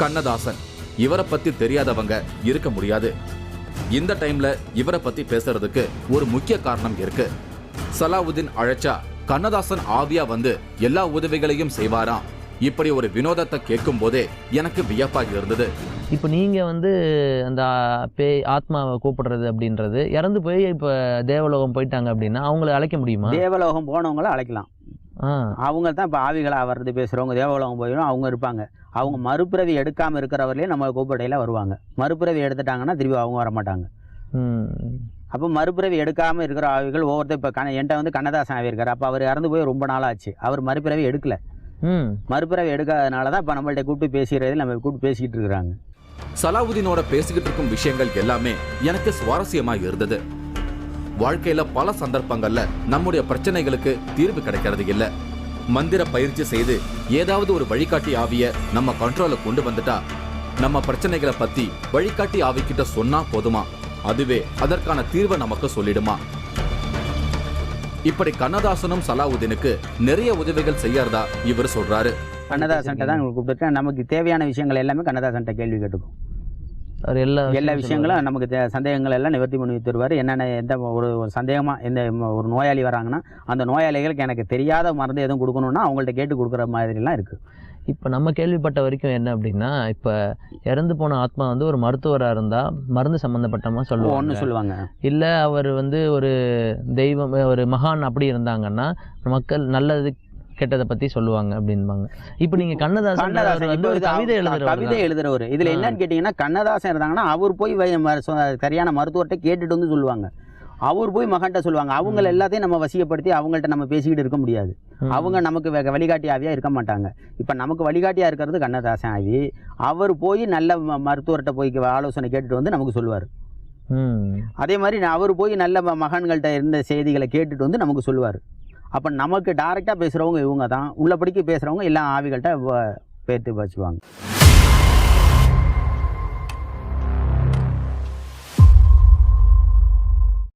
கண்ணதாசன். இவரை பத்தி தெரியாதவங்க இருக்க முடியாது. இந்த டைம்ல இவரை பத்தி பேசுறதுக்கு ஒரு முக்கிய காரணம் இருக்கு. சலாவுதீன் அழைச்சா கண்ணதாசன் ஆவியா வந்து எல்லா உதவிகளையும் செய்வாராம். இப்படி ஒரு வினோதத்தை கேட்கும் போதே எனக்கு வியப்பாக இருந்தது. இப்போ நீங்கள் வந்து அந்த பேய் ஆத்மாவை கூப்பிடுறது அப்படின்றது இறந்து போய் இப்போ தேவலோகம் போயிட்டாங்க அப்படின்னா அவங்கள அழைக்க முடியுமா? தேவலோகம் போனவங்கள அழைக்கலாம். அவங்க தான் இப்போ ஆவிகளாக வர்றது பேசுகிறவங்க தேவலோகம் போயிடும் அவங்க இருப்பாங்க. அவங்க மறுபிறவி எடுக்காமல் இருக்கிறவர்களே நம்ம கூப்பிடையில் வருவாங்க. மறுபிறவி எடுத்துட்டாங்கன்னா திருப்பி அவங்க வர மாட்டாங்க. ம். அப்போ மறுபிறவி எடுக்காமல் இருக்கிற ஆவிகள் ஒவ்வொருத்தர் இப்போ கண என்கிட்ட வந்து கண்ணதாசன் ஆவி இருக்கார் அப்போ அவர் இறந்து போய் ரொம்ப நாள் ஆச்சு அவர் மறுபிறவி எடுக்கல. ம். மறுபிறவி எடுக்காதனால தான் இப்போ நம்மள்ட்ட கூப்பிட்டு பேசுகிறது நம்ம கூப்பிட்டு பேசிக்கிட்டு இருக்கிறாங்க. சலாவுதீனோட பேசிக்கிட்டு இருக்கும் விஷயங்கள் எல்லாமே எனக்கு சுவாரஸ்யமா இருந்தது. வாழ்க்கையில பல சந்தர்ப்பங்கள்ல நம்முடைய பிரச்சனைகளுக்கு தீர்வு கிடைக்கிறது இல்ல. மந்திர பயிற்சி செய்து ஏதாவது ஒரு வழிகாட்டி ஆவிய நம்ம கண்ட்ரோல கொண்டு வந்துட்டா நம்ம பிரச்சனைகளை பத்தி வழிகாட்டி ஆவிக்கிட்ட சொன்னா போதுமா? அதுவே அதற்கான தீர்வை நமக்கு சொல்லிடுமா? இப்படி கண்ணதாசனும் சலாவுதீனுக்கு நிறைய உதவிகள் செய்யறதா இவர் சொல்றாரு. கண்ணதாசன்ட்ட தான் கூப்பிட்டு நமக்கு தேவையான விஷயங்கள் எல்லாமே கண்ணதாசன்ட்ட கேள்வி கேட்டுக்கும். அவர் எல்லா எல்லா விஷயங்களும் நமக்கு சந்தேகங்கள் எல்லாம் நிவர்த்தி பண்ணி தருவார். என்னென்ன எந்த ஒரு ஒரு சந்தேகமாக எந்த ஒரு நோயாளி வராங்கன்னா அந்த நோயாளிகளுக்கு எனக்கு தெரியாத மருந்து எதுவும் கொடுக்கணும்னா அவங்கள்ட்ட கேட்டு கொடுக்குற மாதிரிலாம் இருக்குது இப்போ நம்ம கேள்விப்பட்ட வரைக்கும் என்ன அப்படின்னா இப்போ இறந்து போன ஆத்மா வந்து ஒரு மருத்துவராக இருந்தால் மருந்து சம்மந்தப்பட்டமா சொல்லுவாங்க. ஒன்று சொல்லுவாங்க. இல்லை அவர் வந்து ஒரு தெய்வம் ஒரு மகான் அப்படி இருந்தாங்கன்னா மக்கள் நல்லது கெட்டதை பற்றி சொல்லுவாங்க அப்படின்பாங்க இப்போ நீங்கள் கண்ணதாசன் கவிதை எழுதுறவர் கவிதை எழுதுறவர். இதில். என்னன்னு கேட்டிங்கன்னா கண்ணதாசன் இருந்தாங்கன்னா அவர் போய் சரியான மருத்துவர்கிட்ட கேட்டுட்டு வந்து சொல்லுவாங்க. அவர் போய் மகன்கிட்ட சொல்லுவாங்க. அவங்க. எல்லாத்தையும் நம்ம வசியப்படுத்தி அவங்கள்ட்ட நம்ம பேசிக்கிட்டு இருக்க முடியாது. அவங்க நமக்கு வெ- வழிகாட்டி ஆவியாக இருக்க மாட்டாங்க. இப்போ நமக்கு வழிகாட்டியாக இருக்கிறது கண்ணதாசன் ஆவி. அவர் போய் நல்ல மருத்துவர்கிட்ட போய் ஆலோசனை கேட்டுட்டு வந்து நமக்கு சொல்லுவார். அதே மாதிரி அவர் போய் நல்ல ம- மகன்கள்ட்ட இருந்த செய்திகளை கேட்டுட்டு வந்து நமக்கு சொல்லுவார். அப்போ நமக்கு டைரெக்டாக பேசுகிறவங்க இவங்க தான் உள்ளபடிக்கு பேசுகிறவங்க எல்லாம் ஆவிகள்கிட்ட பேர்த்து பேத்து